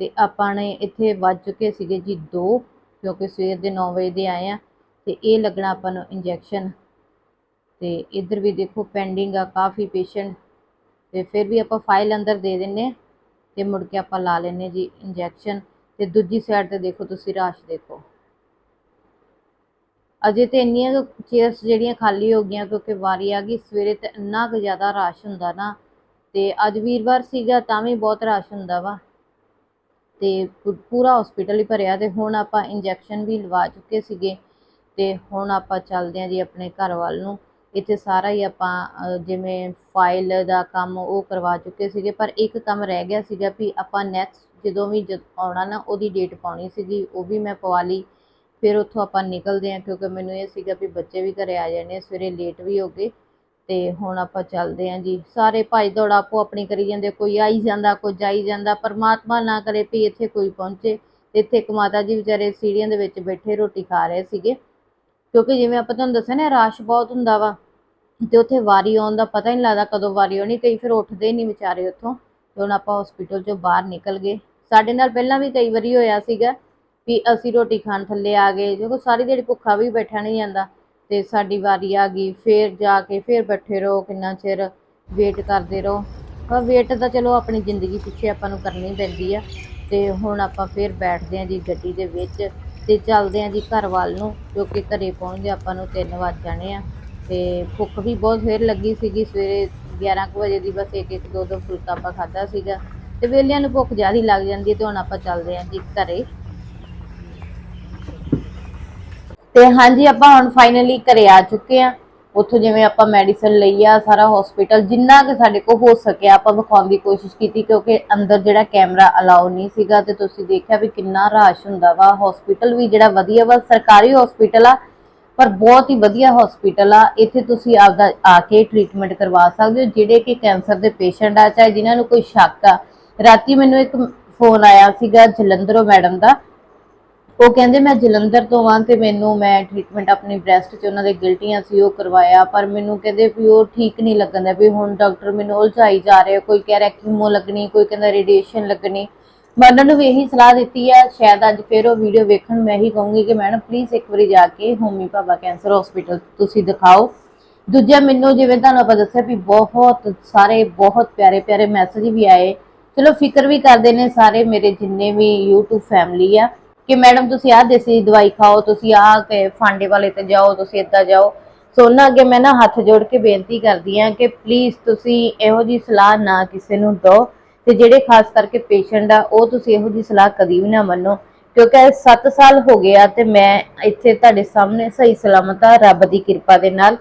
ਤੇ ਆਪਾਂ ਨੇ ਇੱਥੇ ਵੱਜ ਚੁੱਕੇ ਸੀਗੇ ਜੀ 2 ਕਿਉਂਕਿ ਸਵੇਰ ਦੇ 9 ਵਜੇ ਦੇ ਆਏ ਆ, ਤੇ ਇਹ ਲੱਗਣਾ ਆਪਾਂ ਨੂੰ ਇੰਜੈਕਸ਼ਨ ਤੇ ਇੱਧਰ ਵੀ ਦੇਖੋ ਪੈਂਡਿੰਗ ਆ, ਕਾਫੀ ਪੇਸ਼ੈਂਟ ਤੇ ਫਿਰ ਵੀ ਆਪਾਂ ਫਾਈਲ ਅੰਦਰ ਦੇ ਦਿੰਨੇ ਆ, ਤੇ ਮੁੜ ਕੇ ਆਪਾਂ ਲਾ ਲੈਨੇ ਜੀ ਇੰਜੈਕਸ਼ਨ ਤੇ ਦੂਜੀ ਸਾਈਡ ਤੇ ਦੇਖੋ ਤੁਸੀਂ ਰਾਸ਼ ਦੇਖੋ। ਅਜੇ ਤੇ ਇੰਨੀਆਂ ਚੇਅਰਸ ਜਿਹੜੀਆਂ ਖਾਲੀ ਹੋ ਗਈਆਂ, ਕਿਉਂਕਿ ਵਾਰੀ ਆ ਗਈ, ਸਵੇਰੇ ਤੇ ਇੰਨਾ ਕੁ ਜ਼ਿਆਦਾ ਰਸ਼ ਹੁੰਦਾ ਨਾ, ਤੇ ਅੱਜ ਵੀਰਵਾਰ ਸੀਗਾ ਤਾਂ ਵੀ ਬਹੁਤ ਰਸ਼ ਹੁੰਦਾ ਵਾ। ਤੇ ਪੂ- ਪੂਰਾ ਹਸਪੀਟਲ ਹੀ ਭਰਿਆ ਤੇ ਹੁਣ ਆਪਾਂ ਇੰਜੈਕਸ਼ਨ ਵੀ ਲਵਾ ਚੁੱਕੇ ਸੀਗੇ ਤੇ ਹੁਣ ਆਪਾਂ ਚੱਲਦੇ ਆਂ ਜੀ ਆਪਣੇ ਘਰ ਵੱਲ ਨੂੰ। ਇੱਥੇ ਸਾਰਾ ਹੀ ਆਪਾਂ ਜਿਵੇਂ ਫਾਈਲ ਦਾ ਕੰਮ ਉਹ ਕਰਵਾ ਚੁੱਕੇ ਸੀਗੇ, ਪਰ ਇੱਕ ਕੰਮ ਰਹਿ ਗਿਆ ਸੀਗਾ ਵੀ ਆਪਾਂ ਨੈਕਸਟ ਜਦੋਂ ਵੀ ਜਦ ਆਉਣਾ ਨਾ ਉਹਦੀ ਡੇਟ ਪਾਉਣੀ ਸੀਗੀ, ਉਹ ਵੀ ਮੈਂ ਪਵਾ ਲਈ। ਫਿਰ ਉੱਥੋਂ ਆਪਾਂ ਨਿਕਲਦੇ ਆਂ ਕਿਉਂਕਿ ਮੈਨੂੰ ਇਹ ਸੀਗਾ ਵੀ ਬੱਚੇ ਵੀ ਘਰੇ ਆ ਜਾਣੇ, ਸਵੇਰੇ ਲੇਟ ਵੀ ਹੋ ਗਏ। ਤੇ ਹੁਣ ਆਪਾਂ ਚੱਲਦੇ ਆਂ ਜੀ। ਸਾਰੇ ਭਾਈ ਦੌੜ ਆਪੋ ਆਪਣੀ ਕਰੀ ਜਾਂਦੇ ਕੋਈ ਆਈ ਜਾਂਦਾ, ਕੋਈ ਜਾਈ ਜਾਂਦਾ। ਪਰਮਾਤਮਾ ਨਾ ਕਰੇ ਵੀ ਇੱਥੇ ਕੋਈ ਪਹੁੰਚੇ। ਤੇ ਇੱਥੇ ਇੱਕ ਮਾਤਾ ਜੀ ਵਿਚਾਰੇ ਸੀੜੀਆਂ ਦੇ ਵਿੱਚ ਬੈਠੇ ਰੋਟੀ ਖਾ ਰਹੇ ਸੀਗੇ। ਕਿਉਂਕਿ ਜਿਵੇਂ ਆਪਾਂ ਤੁਹਾਨੂੰ ਦੱਸਿਆ ਨਾ, ਰਸ਼ ਬਹੁਤ ਹੁੰਦਾ ਵਾ। ਤੇ ਉੱਥੇ ਵਾਰੀ ਆਉਣ ਦਾ ਪਤਾ ਹੀ ਨਹੀਂ ਲੱਗਦਾ ਕਦੋਂ ਵਾਰੀ ਆਉਣੀ। ਕਈ ਫਿਰ ਉੱਠਦੇ ਹੀ ਨਹੀਂ ਵਿਚਾਰੇ ਉੱਥੋਂ। ਤੇ ਹੁਣ ਆਪਾਂ ਹਸਪੀਟਲ ਚੋਂ ਬਾਹਰ ਨਿਕਲ ਗਏ। ਸਾਡੇ ਨਾਲ ਪਹਿਲਾਂ ਵੀ ਕਈ ਵਾਰੀ ਹੋਇਆ ਸੀਗਾ ਵੀ ਅਸੀਂ ਰੋਟੀ ਖਾਣ ਥੱਲੇ ਆ ਗਏ। ਕਿਉਂਕਿ ਸਾਰੀ ਦਿਹਾੜੀ ਭੁੱਖਾ ਵੀ ਬੈਠਾ ਨਹੀਂ ਜਾਂਦਾ। ਤੇ ਸਾਡੀ ਵਾਰੀ ਆ ਗਈ। ਫੇਰ ਜਾ ਕੇ ਫੇਰ ਬੈਠੇ ਰਹੋ, ਕਿੰਨਾ ਚਿਰ ਵੇਟ ਕਰਦੇ ਰਹੋ। ਪਰ ਵੇਟ ਤਾਂ ਚਲੋ ਆਪਣੀ ਜ਼ਿੰਦਗੀ ਪਿੱਛੇ ਆਪਾਂ ਨੂੰ ਕਰਨੀ ਪੈਂਦੀ ਆ। ਤੇ ਹੁਣ ਆਪਾਂ ਫੇਰ ਬੈਠਦੇ ਆਂ ਜੀ ਗੱਡੀ ਦੇ ਵਿੱਚ ਤੇ ਚੱਲਦੇ ਆਂ ਜੀ ਘਰ ਵੱਲ ਨੂੰ, ਜੋ ਕਿ ਘਰੇ ਪਹੁੰਚਦੇ ਆਪਾਂ ਨੂੰ 3 ਵੱਜ ਜਾਣੇ ਆ। ਤੇ ਭੁੱਖ ਵੀ ਬਹੁਤ ਫੇਰ ਲੱਗੀ ਸੀਗੀ। ਸਵੇਰੇ 11 ਕੁ ਵਜੇ ਦੀ ਬਸ ਇੱਕ ਇੱਕ ਦੋ ਦੋ ਫੁਲਕਾ ਆਪਾਂ ਖਾਦਾ ਸੀਗਾ। ਤੇ ਵੇਲਿਆਂ ਨੂੰ ਭੁੱਖ ਜ਼ਿਆਦਾ ਲੱਗ ਜਾਂਦੀ ਹੈ ਤੇ ਹੁਣ ਆਪਾਂ ਚੱਲਦੇ ਆਂ ਜੀ ਘਰੇ। ਤੇ ਹਾਂਜੀ, ਆਪਾਂ ਹੁਣ ਫਾਈਨਲੀ ਘਰੇ ਆ ਚੁੱਕੇ ਆ ਉੱਥੋਂ ਜਿਵੇਂ ਆਪਾਂ ਮੈਡੀਸਨ ਲਈ ਆ, ਸਾਰਾ ਹਸਪੀਟਲ ਜਿੰਨਾ ਕਿ ਸਾਡੇ ਕੋਲ ਹੋ ਸਕਿਆ, ਆਪਾਂ ਵਿਖਾਉਣ ਦੀ ਕੋਸ਼ਿਸ਼ ਕੀਤੀ ਕਿਉਂਕਿ ਅੰਦਰ ਜਿਹੜਾ ਕੈਮਰਾ ਅਲਾਉ ਨਹੀਂ ਸੀਗਾ ਤੇ ਤੁਸੀਂ ਦੇਖਿਆ ਵੀ ਕਿੰਨਾ ਰਸ਼ ਹੁੰਦਾ ਵਾ। ਹਸਪੀਟਲ ਵੀ ਜਿਹੜਾ ਵਧੀਆ ਵਾ, ਸਰਕਾਰੀ ਹਸਪੀਟਲ ਆ, ਪਰ ਬਹੁਤ ਹੀ ਵਧੀਆ ਹਸਪੀਟਲ ਆ। ਇੱਥੇ ਤੁਸੀਂ ਆਪਦਾ ਆ ਕੇ ਟ੍ਰੀਟਮੈਂਟ ਕਰਵਾ ਸਕਦੇ ਹੋ, ਜਿਹੜੇ ਕਿ ਕੈਂਸਰ ਦੇ ਪੇਸ਼ੈਂਟ ਆ, ਚਾਹੇ ਜਿਨ੍ਹਾਂ ਨੂੰ ਕੋਈ ਸ਼ੱਕ ਆ। ਰਾਤੀ ਮੈਨੂੰ ਇੱਕ ਫੋਨ ਆਇਆ ਸੀਗਾ ਜਲੰਧਰੋਂ ਮੈਡਮ ਦਾ ਉਹ ਕਹਿੰਦੇ ਮੈਂ ਜਲੰਧਰ ਤੋਂ ਆਂ ਤੇ ਮੈਨੂੰ ਮੈਂ ਟ੍ਰੀਟਮੈਂਟ ਆਪਣੀ ਬ੍ਰੈਸਟ 'ਚ ਉਹਨਾਂ ਦੇ ਗਿਲਟੀਆਂ ਸੀ, ਉਹ ਕਰਵਾਇਆ, ਪਰ ਮੈਨੂੰ ਕਹਿੰਦੇ ਵੀ ਉਹ ਠੀਕ ਨਹੀਂ ਲੱਗਣ ਦਾ ਵੀ ਹੁਣ ਡਾਕਟਰ ਮੈਨੂੰ ਉਲਝਾਈ ਜਾ ਰਹੇ ਕੋਈ ਕਹਿ ਰਿਹਾ ਕੀਮੋ ਲੱਗਣੀ, ਕੋਈ ਕਹਿੰਦਾ ਰੇਡੀਏਸ਼ਨ ਲੱਗਣੀ। ਮੈਂ ਉਹਨਾਂ ਨੂੰ ਵੀ ਇਹੀ ਸਲਾਹ ਦਿੱਤੀ ਆ ਸ਼ਾਇਦ ਅੱਜ ਫਿਰ ਉਹ ਵੀਡੀਓ ਵੇਖਣ ਮੈਂ ਇਹੀ ਕਹੂੰਗੀ ਕਿ ਮੈਡਮ ਪਲੀਜ਼ ਇੱਕ ਵਾਰੀ ਜਾ ਕੇ ਹੋਮੀ ਭਾਬਾ ਕੈਂਸਰ ਹਸਪੀਟਲ ਤੁਸੀਂ ਦਿਖਾਓ। ਦੂਜਾ ਮੈਨੂੰ ਜਿਵੇਂ ਤੁਹਾਨੂੰ ਆਪਾਂ ਦੱਸਿਆ ਵੀ ਬਹੁਤ ਸਾਰੇ, ਬਹੁਤ ਪਿਆਰੇ ਪਿਆਰੇ ਮੈਸੇਜ ਵੀ ਆਏ। ਚਲੋ ਫਿਕਰ ਵੀ ਕਰਦੇ ਨੇ ਸਾਰੇ ਮੇਰੇ ਜਿੰਨੇ ਵੀ YouTube ਫੈਮਿਲੀ ਆ। ਕਿ ਮੈਡਮ ਤੁਸੀਂ ਆਹ ਦੇਸੀ ਦਵਾਈ ਖਾਓ, ਤੁਸੀਂ ਆਹ ਫਾਂਡੇ ਵਾਲੇ ਤੇ ਜਾਓ, ਤੁਸੀਂ ਇੱਦਾਂ ਜਾਓ। ਸੋ ਉਹਨਾਂ ਅੱਗੇ ਮੈਂ ਨਾ ਹੱਥ ਜੋੜ ਕੇ ਬੇਨਤੀ ਕਰਦੀ ਆ ਕਿ ਪਲੀਜ਼ ਤੁਸੀਂ ਇਹੋ ਜੀ ਸਲਾਹ ਨਾ ਕਿਸੇ ਨੂੰ ਦਿਓ ਤੇ ਜਿਹੜੇ ਖਾਸ ਕਰਕੇ ਪੇਸ਼ੈਂਟ ਆ, ਉਹ ਤੁਸੀਂ ਇਹੋ ਜੀ ਸਲਾਹ ਕਦੀ ਵੀ ਨਾ ਮੰਨੋ। ਕਿਉਂਕਿ 7 ਸਾਲ ਹੋ ਗਏ ਆ ਤੇ ਮੈਂ ਇੱਥੇ ਤੁਹਾਡੇ ਸਾਹਮਣੇ ਸਹੀ ਸਲਾਮਤ ਆ ਰੱਬ ਦੀ ਕਿਰਪਾ ਦੇ ਨਾਲ।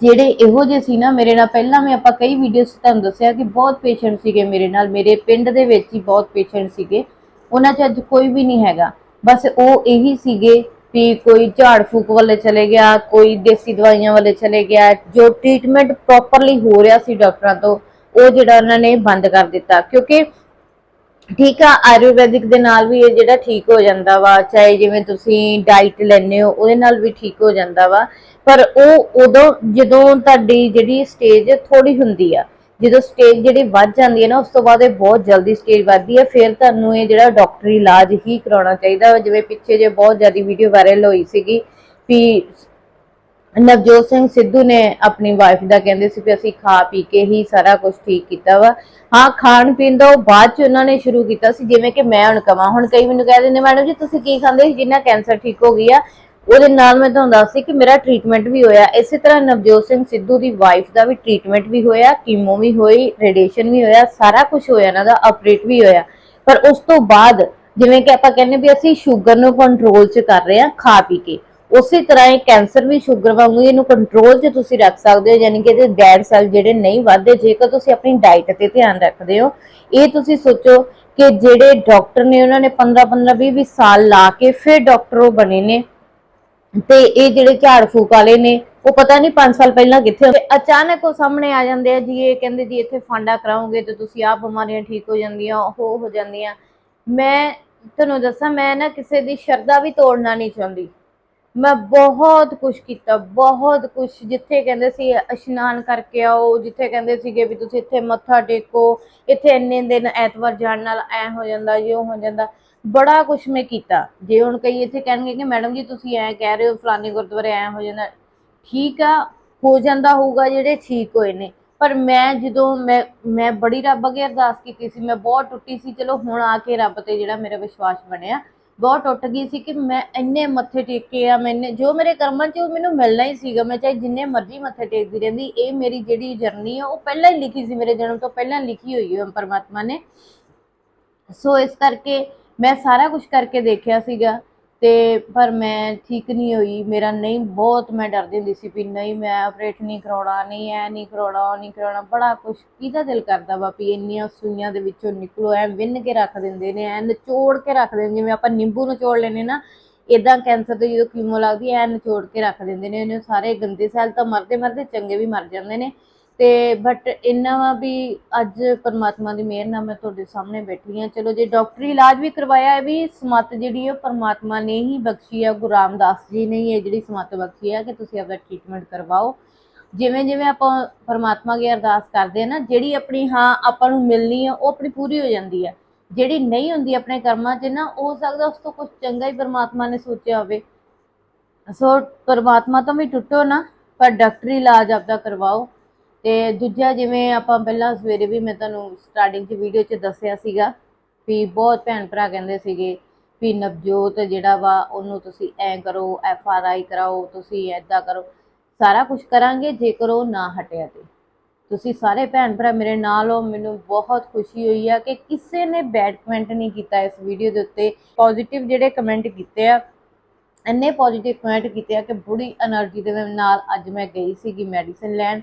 ਜਿਹੜੇ ਇਹੋ ਜਿਹੇ ਸੀ ਨਾ ਮੇਰੇ ਨਾਲ, ਪਹਿਲਾਂ ਵੀ ਆਪਾਂ ਕਈ ਵੀਡੀਓਜ਼ ਤੁਹਾਨੂੰ ਦੱਸਿਆ ਕਿ ਬਹੁਤ ਪੇਸ਼ੈਂਟ ਸੀਗੇ ਮੇਰੇ ਨਾਲ, ਮੇਰੇ ਪਿੰਡ ਦੇ ਵਿੱਚ ਹੀ ਬਹੁਤ ਪੇਸ਼ੈਂਟ ਸੀਗੇ। ਉਹਨਾਂ 'ਚ ਅੱਜ ਕੋਈ ਵੀ ਨਹੀਂ ਹੈਗਾ। ਬਸ ਉਹ ਇਹੀ ਸੀਗੇ ਵੀ ਕੋਈ ਝਾੜ ਫੂਕ ਵਾਲੇ ਚਲੇ ਗਿਆ, ਕੋਈ ਦੇਸੀ ਦਵਾਈਆਂ ਵਾਲੇ ਚਲੇ ਗਿਆ, ਜੋ ਟ੍ਰੀਟਮੈਂਟ ਪ੍ਰੋਪਰਲੀ ਹੋ ਰਿਹਾ ਸੀ ਡਾਕਟਰਾਂ ਤੋਂ, ਉਹ ਜਿਹੜਾ ਉਹਨਾਂ ਨੇ ਬੰਦ ਕਰ ਦਿੱਤਾ। ਕਿਉਂਕਿ ਠੀਕ ਆ, ਆਯੁਰਵੈਦਿਕ ਦੇ ਨਾਲ ਵੀ ਇਹ ਜਿਹੜਾ ਠੀਕ ਹੋ ਜਾਂਦਾ ਵਾ, ਚਾਹੇ ਜਿਵੇਂ ਤੁਸੀਂ ਡਾਈਟ ਲੈਂਦੇ ਹੋ, ਉਹਦੇ ਨਾਲ ਵੀ ਠੀਕ ਹੋ ਜਾਂਦਾ ਵਾ। ਪਰ ਉਹ ਉਦੋਂ ਜਦੋਂ ਤੁਹਾਡੀ ਜਿਹੜੀ ਸਟੇਜ ਥੋੜੀ ਹੁੰਦੀ ਆ ਜਦੋਂ ਸਟੇਜ ਜਿਹੜੀ ਵੱਧ ਜਾਂਦੀ ਹੈ ਨਾ, ਉਸ ਤੋਂ ਬਾਅਦ ਇਹ ਬਹੁਤ ਜਲਦੀ ਸਟੇਜ ਵੱਧਦੀ ਹੈ। ਫਿਰ ਤੁਹਾਨੂੰ ਇਹ ਜਿਹੜਾ ਡਾਕਟਰੀ ਇਲਾਜ ਹੀ ਕਰਾਉਣਾ ਚਾਹੀਦਾ ਜਿਵੇਂ ਪਿੱਛੇ ਜੇ ਬਹੁਤ ਜ਼ਿਆਦਾ ਵੀਡੀਓ ਵਾਇਰਲ ਹੋਈ ਸੀਗੀ ਵੀ ਨਵਜੋਤ ਸਿੰਘ ਸਿੱਧੂ ਨੇ ਆਪਣੀ ਵਾਈਫ ਦਾ ਕਹਿੰਦੇ ਸੀ ਵੀ ਅਸੀਂ ਖਾ ਪੀ ਕੇ ਹੀ ਸਾਰਾ ਕੁਝ ਠੀਕ ਕੀਤਾ ਵਾ। ਹਾਂ, ਖਾਣ ਪੀਣ ਦਾ ਉਹ ਬਾਅਦ ਚ ਉਹਨਾਂ ਨੇ ਸ਼ੁਰੂ ਕੀਤਾ ਸੀ। ਜਿਵੇਂ ਕਿ ਮੈਂ ਹੁਣ ਕਵਾਂ, ਹੁਣ ਕਈ ਮੈਨੂੰ ਕਹਿ ਦਿੰਦੇ, ਮੈਡਮ ਜੀ, ਤੁਸੀਂ ਕੀ ਖਾਂਦੇ? ਸੀ ਜਿੰਨਾ ਕੈਂਸਰ ਠੀਕ ਹੋ ਗਈ ਆ ਉਹਦੇ ਨਾਲ ਮੈਂ ਤੁਹਾਨੂੰ ਦੱਸ ਸੀ ਕਿ ਮੇਰਾ ਟ੍ਰੀਟਮੈਂਟ ਵੀ ਹੋਇਆ। ਇਸੇ ਤਰ੍ਹਾਂ ਨਵਜੋਤ ਸਿੰਘ ਸਿੱਧੂ ਦੀ ਵਾਈਫ ਦਾ ਵੀ ਟ੍ਰੀਟਮੈਂਟ ਵੀ ਹੋਇਆ ਕੀਮੋ ਵੀ ਹੋਈ ਰੇਡੀਏਸ਼ਨ ਵੀ ਹੋਇਆ, ਸਾਰਾ ਕੁਝ ਹੋਇਆ, ਇਹਨਾਂ ਦਾ ਆਪਰੇਟ ਵੀ ਹੋਇਆ। ਪਰ ਉਸ ਤੋਂ ਬਾਅਦ ਜਿਵੇਂ ਕਿ ਆਪਾਂ ਕਹਿੰਦੇ ਵੀ ਅਸੀਂ ਸ਼ੂਗਰ ਨੂੰ ਕੰਟਰੋਲ 'ਚ ਕਰ ਰਹੇ ਹਾਂ ਖਾ ਪੀ ਕੇ। ਉਸੇ ਤਰ੍ਹਾਂ ਇਹ ਕੈਂਸਰ ਵੀ ਸ਼ੂਗਰ ਵਾਂਗੂ ਇਹਨੂੰ ਕੰਟਰੋਲ 'ਚ ਤੁਸੀਂ ਰੱਖ ਸਕਦੇ ਹੋ, ਯਾਨੀ ਕਿ ਇਹਦੇ ਡੈਡ ਸੈੱਲ ਜਿਹੜੇ ਨਹੀਂ ਵੱਧਦੇ, ਜੇਕਰ ਤੁਸੀਂ ਆਪਣੀ ਡਾਈਟ ਤੇ ਧਿਆਨ ਰੱਖਦੇ ਹੋ, ਇਹ ਤੁਸੀਂ ਸੋਚੋ ਕਿ ਜਿਹੜੇ ਡਾਕਟਰ ਨੇ, ਉਹਨਾਂ ਨੇ 15 15 20 20 ਸਾਲ ਲਾ ਕੇ ਫਿਰ ਡਾਕਟਰ ਉਹ ਬਣੇ ਨੇ। ਤੇ ਇਹ ਜਿਹੜੇ ਝਾੜ ਫੂਕ ਵਾਲੇ ਨੇ, ਉਹ ਪਤਾ ਨਹੀਂ 5 ਸਾਲ ਪਹਿਲਾਂ ਕਿੱਥੇ ਹੁੰਦੇ। ਅਚਾਨਕ ਉਹ ਸਾਹਮਣੇ ਆ ਜਾਂਦੇ ਆ ਜੀ, ਇਹ ਕਹਿੰਦੇ ਜੀ, ਇੱਥੇ ਫਾਂਡਾ ਕਰਾਉਂਗੇ ਤੇ ਤੁਸੀਂ ਆਹ ਬਿਮਾਰੀਆਂ ਠੀਕ ਹੋ ਜਾਂਦੀਆਂ, ਉਹ ਹੋ ਜਾਂਦੀਆਂ। ਮੈਂ ਤੁਹਾਨੂੰ ਦੱਸਾਂ, ਮੈਂ ਨਾ ਕਿਸੇ ਦੀ ਸ਼ਰਧਾ ਵੀ ਤੋੜਨਾ ਨਹੀਂ ਚਾਹੁੰਦੀ। ਮੈਂ ਬਹੁਤ ਕੁਝ ਕੀਤਾ, ਬਹੁਤ ਕੁਝ ਜਿੱਥੇ ਕਹਿੰਦੇ ਸੀ ਇਸ਼ਨਾਨ ਕਰਕੇ ਆਓ, ਜਿੱਥੇ ਕਹਿੰਦੇ ਸੀਗੇ ਵੀ ਤੁਸੀਂ ਇੱਥੇ ਮੱਥਾ ਟੇਕੋ, ਇੱਥੇ ਇੰਨੇ ਦਿਨ ਐਤਵਾਰ ਜਾਣ ਨਾਲ ਐ ਹੋ ਜਾਂਦਾ, ਯੋ ਹੋ ਜਾਂਦਾ। ਬੜਾ ਕੁਝ ਮੈਂ ਕੀਤਾ। ਜੇ ਹੁਣ ਕਈ ਇੱਥੇ ਕਹਿਣਗੇ ਕਿ ਮੈਡਮ ਜੀ ਤੁਸੀਂ ਐ ਕਹਿ ਰਹੇ ਹੋ, ਫਲਾਣੇ ਗੁਰਦੁਆਰੇ ਐ ਹੋ ਜਾਂਦਾ, ਠੀਕ ਆ, ਹੋ ਜਾਂਦਾ ਹੋਊਗਾ ਜਿਹੜੇ ਠੀਕ ਹੋਏ ਨੇ। ਪਰ ਮੈਂ ਜਦੋਂ ਮੈਂ ਮੈਂ ਬੜੀ ਰੱਬ ਅੱਗੇ ਅਰਦਾਸ ਕੀਤੀ ਸੀ, ਮੈਂ ਬਹੁਤ ਟੁੱਟੀ ਸੀ, ਚਲੋ ਹੁਣ ਆ ਕੇ ਰੱਬ ਤੇ ਜਿਹੜਾ ਮੇਰਾ ਵਿਸ਼ਵਾਸ ਬਣਿਆ, ਬਹੁਤ ਟੁੱਟ ਗਈ ਸੀ ਕਿ ਮੈਂ ਇੰਨੇ ਮੱਥੇ ਟੇਕੇ ਆ ਮੈਨੇ ਜੋ ਮੇਰੇ ਕਰਮਾਂ 'ਚ ਉਹ ਮੈਨੂੰ ਮਿਲਣਾ ਹੀ ਸੀਗਾ, ਮੈਂ ਚਾਹੇ ਜਿੰਨੇ ਮਰਜ਼ੀ ਮੱਥੇ ਟੇਕਦੀ ਰਹਿੰਦੀ, ਇਹ ਮੇਰੀ ਜਿਹੜੀ ਜਰਨੀ ਆ, ਉਹ ਪਹਿਲਾਂ ਹੀ ਲਿਖੀ ਸੀ ਮੇਰੇ ਜਨਮ ਤੋਂ ਪਹਿਲਾਂ ਲਿਖੀ ਹੋਈ ਹੈ ਪਰਮਾਤਮਾ ਨੇ। ਸੋ ਇਸ ਕਰਕੇ ਮੈਂ ਸਾਰਾ ਕੁਝ ਕਰਕੇ ਦੇਖਿਆ ਸੀਗਾ ਤੇ ਪਰ ਮੈਂ ਠੀਕ ਨਹੀਂ ਹੋਈ। ਮੇਰਾ ਨਹੀਂ, ਬਹੁਤ ਮੈਂ ਡਰਦੀ ਹੁੰਦੀ ਸੀ ਵੀ ਨਹੀਂ, ਮੈਂ ਆਪਰੇਟ ਨਹੀਂ ਕਰਾਉਣਾ, ਨਹੀਂ ਐ ਨਹੀਂ ਕਰਾਉਣਾ, ਉਹ ਨਹੀਂ ਕਰਾਉਣਾ। ਬੜਾ ਕੁਝ ਕਿਹਦਾ ਦਿਲ ਕਰਦਾ ਵਾ ਵੀ ਇੰਨੀਆਂ ਸੂਈਆਂ ਦੇ ਵਿੱਚੋਂ ਨਿਕਲੋ, ਐ ਵਿੰਨ ਕੇ ਰੱਖ ਦਿੰਦੇ ਨੇ, ਐ ਨਿਚੋੜ ਕੇ ਰੱਖ ਦਿੰਦੇ ਜਿਵੇਂ ਆਪਾਂ ਨਿੰਬੂ ਨਿਚੋੜ ਲੈਨੇ ਨਾ ਇਦਾਂ ਕੈਂਸਰ ਤੇ ਜਦੋਂ ਕੀਮੋ ਲੱਗਦੀ ਐ ਨਚੋੜ ਕੇ ਰੱਖ ਦਿੰਦੇ ਨੇ। ਇਹਨੇ ਸਾਰੇ ਗੰਦੇ ਸੈੱਲ ਤਾਂ ਮਰਦੇ ਮਰਦੇ ਚੰਗੇ ਵੀ ਮਰ ਜਾਂਦੇ ਨੇ। ਤੇ ਬਟ ਇੰਨਾ ਵਾ ਵੀ ਅੱਜ ਪਰਮਾਤਮਾ ਦੀ ਮਿਹਰ ਨਾਲ ਮੈਂ ਤੁਹਾਡੇ ਸਾਹਮਣੇ ਬੈਠੀ ਹਾਂ। ਚਲੋ ਜੇ ਡਾਕਟਰੀ ਇਲਾਜ ਵੀ ਕਰਵਾਇਆ ਇਹ ਵੀ ਸਮੱਤ ਜਿਹੜੀ ਹੈ ਪਰਮਾਤਮਾ ਨੇ ਹੀ ਬਖਸ਼ੀ ਆ, ਗੁਰੂ ਰਾਮਦਾਸ ਜੀ ਨੇ ਹੀ ਇਹ ਜਿਹੜੀ ਸਮੱਤ ਬਖਸ਼ੀ ਆ ਕਿ ਤੁਸੀਂ ਆਪਦਾ ਟ੍ਰੀਟਮੈਂਟ ਕਰਵਾਓ। ਜਿਵੇਂ ਜਿਵੇਂ ਆਪਾਂ ਪਰਮਾਤਮਾ ਅੱਗੇ ਅਰਦਾਸ ਕਰਦੇ ਆ ਨਾ, ਜਿਹੜੀ ਆਪਣੀ ਹਾਂ ਆਪਾਂ ਨੂੰ ਮਿਲਣੀ ਆ, ਉਹ ਆਪਣੀ ਪੂਰੀ ਹੋ ਜਾਂਦੀ ਆ। ਜਿਹੜੀ ਨਹੀਂ ਹੁੰਦੀ ਆਪਣੇ ਕਰਮਾਂ 'ਚ ਨਾ ਹੋ ਸਕਦਾ ਉਸ ਤੋਂ ਕੁਝ ਚੰਗਾ ਹੀ ਪਰਮਾਤਮਾ ਨੇ ਸੋਚਿਆ ਹੋਵੇ। ਸੋ ਪਰਮਾਤਮਾ ਤੋਂ ਵੀ ਟੁੱਟੋ ਨਾ, ਪਰ ਡਾਕਟਰੀ ਇਲਾਜ ਆਪਦਾ ਕਰਵਾਓ। ਤੇ ਦੂਜਾ ਜਿਵੇਂ ਆਪਾਂ ਪਹਿਲਾਂ ਸਵੇਰੇ ਵੀ ਮੈਂ ਤੁਹਾਨੂੰ ਸਟਾਰਟਿੰਗ 'ਚ ਵੀਡੀਓ 'ਚ ਦੱਸਿਆ ਸੀਗਾ ਵੀ ਬਹੁਤ ਭੈਣ ਭਰਾ ਕਹਿੰਦੇ ਸੀਗੇ ਵੀ ਨਵਜੋਤ ਜਿਹੜਾ ਵਾ ਉਹਨੂੰ ਤੁਸੀਂ ਐ ਕਰੋ ਐਫ ਆਰ ਆਈ ਕਰਾਓ, ਤੁਸੀਂ ਐਦਾਂ ਕਰੋ। ਸਾਰਾ ਕੁਝ ਕਰਾਂਗੇ ਜੇਕਰ ਉਹ ਨਾ ਹਟਿਆ ਤੇ। ਤੁਸੀਂ ਸਾਰੇ ਭੈਣ ਭਰਾ ਮੇਰੇ ਨਾਲ ਹੋ, ਮੈਨੂੰ ਬਹੁਤ ਖੁਸ਼ੀ ਹੋਈ ਆ ਕਿ ਕਿਸੇ ਨੇ ਬੈਡ ਕਮੈਂਟ ਨਹੀਂ ਕੀਤਾ ਇਸ ਵੀਡੀਓ ਦੇ ਉੱਤੇ। ਪੋਜ਼ਿਟਿਵ ਜਿਹੜੇ ਕਮੈਂਟ ਕੀਤੇ ਆ, ਇੰਨੇ ਪੋਜ਼ਿਟਿਵ ਕਮੈਂਟ ਕੀਤੇ ਆ ਕਿ ਬੁੜੀ એનર્ਜੀ ਦੇ ਨਾਲ ਅੱਜ ਮੈਂ ਗਈ ਸੀਗੀ ਮੈਡੀਸਨ ਲੈਣ।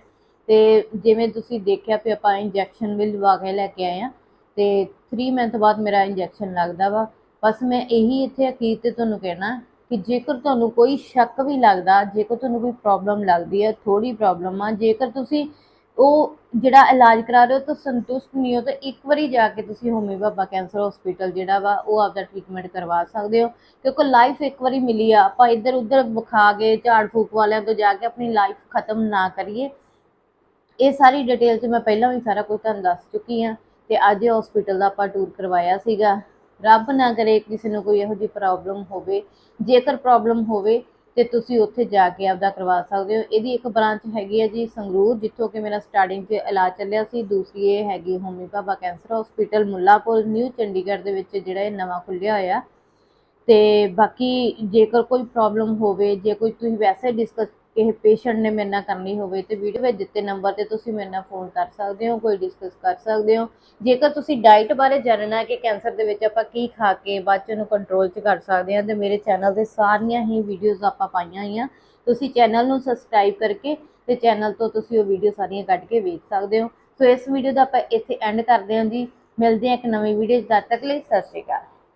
ਤੇ ਜਿਵੇਂ ਤੁਸੀਂ ਦੇਖਿਆ ਵੀ ਆਪਾਂ ਇੰਜੈਕਸ਼ਨ ਵੀ ਲਵਾ ਕੇ ਲੈ ਕੇ ਆਏ ਆ, ਤੇ 3 ਮੰਥ ਬਾਅਦ ਮੇਰਾ ਇੰਜੈਕਸ਼ਨ ਲੱਗਦਾ ਵਾ। ਬਸ ਮੈਂ ਇਹੀ ਇੱਥੇ ਅਖੀਰ ਤੇ ਤੁਹਾਨੂੰ ਕਹਿਣਾ ਕਿ ਜੇਕਰ ਤੁਹਾਨੂੰ ਕੋਈ ਸ਼ੱਕ ਵੀ ਲੱਗਦਾ, ਜੇਕਰ ਤੁਹਾਨੂੰ ਕੋਈ ਪ੍ਰੋਬਲਮ ਲੱਗਦੀ ਹੈ ਥੋੜੀ ਪ੍ਰੋਬਲਮ ਆ, ਜੇਕਰ ਤੁਸੀਂ ਉਹ ਜਿਹੜਾ ਇਲਾਜ ਕਰਾ ਰਹੇ ਹੋ ਤਾਂ ਸੰਤੁਸ਼ਟ ਨਹੀਂ ਹੋ ਤਾਂ ਇੱਕ ਵਾਰੀ ਜਾ ਕੇ ਤੁਸੀਂ ਹੋਮੀ ਬਾਬਾ ਕੈਂਸਰ ਹਸਪੀਟਲ ਜਿਹੜਾ ਵਾ, ਉਹ ਆਪਦਾ ਟ੍ਰੀਟਮੈਂਟ ਕਰਵਾ ਸਕਦੇ ਹੋ। ਕਿਉਂਕਿ ਲਾਈਫ ਇੱਕ ਵਾਰੀ ਮਿਲੀ ਆ, ਆਪਾਂ ਇੱਧਰ ਉੱਧਰ ਵਿਖਾ ਕੇ ਝਾੜ ਫੂਕ ਵਾਲਿਆਂ ਤੋਂ ਜਾ ਕੇ ਆਪਣੀ ਲਾਈਫ ਖਤਮ ਨਾ ਕਰੀਏ। ਇਹ ਸਾਰੀ ਡਿਟੇਲ 'ਚ ਮੈਂ ਪਹਿਲਾਂ ਵੀ ਸਾਰਾ ਕੁਝ ਤੁਹਾਨੂੰ ਦੱਸ ਚੁੱਕੀ ਹਾਂ ਤੇ ਅੱਜ ਇਹ ਹਸਪੀਟਲ ਦਾ ਆਪਾਂ ਟੂਰ ਕਰਵਾਇਆ ਸੀਗਾ। ਰੱਬ ਨਾ ਕਰੇ ਕਿਸੇ ਨੂੰ ਕੋਈ ਇਹੋ ਜਿਹੀ ਪ੍ਰੋਬਲਮ ਹੋਵੇ। ਜੇਕਰ ਪ੍ਰੋਬਲਮ ਹੋਵੇ ਤੇ ਤੁਸੀਂ ਉੱਥੇ ਜਾ ਕੇ ਆਪਦਾ ਕਰਵਾ ਸਕਦੇ ਹੋ। ਇਹਦੀ ਇੱਕ ਬ੍ਰਾਂਚ ਹੈਗੀ ਹੈ ਜੀ ਸੰਗਰੂਰ, ਜਿੱਥੋਂ ਕਿ ਮੇਰਾ ਸਟਾਰਟਿੰਗ 'ਚ ਇਲਾਜ ਚੱਲਿਆ ਸੀ। ਦੂਸਰੀ ਇਹ ਹੈਗੀ Homi Bhabha cancer hospital Mullanpur new Chandigarh ਦੇ ਵਿੱਚ ਜਿਹੜਾ ਇਹ ਨਵਾਂ ਖੁੱਲਿਆ ਹੋਇਆ। ਤੇ ਬਾਕੀ ਜੇਕਰ ਕੋਈ ਪ੍ਰੋਬਲਮ ਹੋਵੇ, ਜੇ ਕੋਈ ਤੁਸੀਂ ਵੈਸੇ ਡਿਸਕਸ ਕਿਸੇ ਪੇਸ਼ੈਂਟ ਨੇ ਮੇਰੇ ਨਾਲ ਕਰਨੀ ਹੋਵੇ ਤੇ ਵੀਡੀਓ ਵਿੱਚ ਦਿੱਤੇ ਨੰਬਰ ਤੇ ਤੁਸੀਂ ਮੇਰੇ ਨਾਲ ਫੋਨ ਕਰ ਸਕਦੇ ਹੋ, ਕੋਈ ਡਿਸਕਸ ਕਰ ਸਕਦੇ ਹੋ। ਜੇਕਰ ਤੁਸੀਂ ਡਾਈਟ ਬਾਰੇ ਜਾਣਨਾ ਕਿ ਕੈਂਸਰ ਦੇ ਵਿੱਚ ਆਪਾਂ ਕੀ ਖਾ ਕੇ ਬਾਅਦ ਚ ਕੰਟਰੋਲ 'ਚ ਕਰ ਸਕਦੇ ਹਾਂ, ਤੇ ਮੇਰੇ ਚੈਨਲ ਤੇ ਸਾਰੀਆਂ ਹੀ ਵੀਡੀਓਜ਼ ਆਪਾਂ ਪਾਈਆਂ ਹੋਈਆਂ। ਤੁਸੀਂ ਚੈਨਲ ਨੂੰ ਸਬਸਕ੍ਰਾਈਬ ਕਰਕੇ ਤੇ ਚੈਨਲ ਤੋਂ ਤੁਸੀਂ ਉਹ ਵੀਡੀਓ ਸਾਰੀਆਂ ਕੱਢ ਕੇ ਵੇਖ ਸਕਦੇ ਹੋ। ਸੋ ਇਸ ਵੀਡੀਓ ਦਾ ਆਪਾਂ ਇੱਥੇ ਐਂਡ ਕਰਦੇ ਹਾਂ ਜੀ। ਮਿਲਦੇ ਹਾਂ ਇੱਕ ਨਵੀਂ ਵੀਡੀਓ 'ਚ ਤਦ ਤੱਕ ਲਈ ਸਤਿ ਸ਼੍ਰੀ ਅਕਾਲ।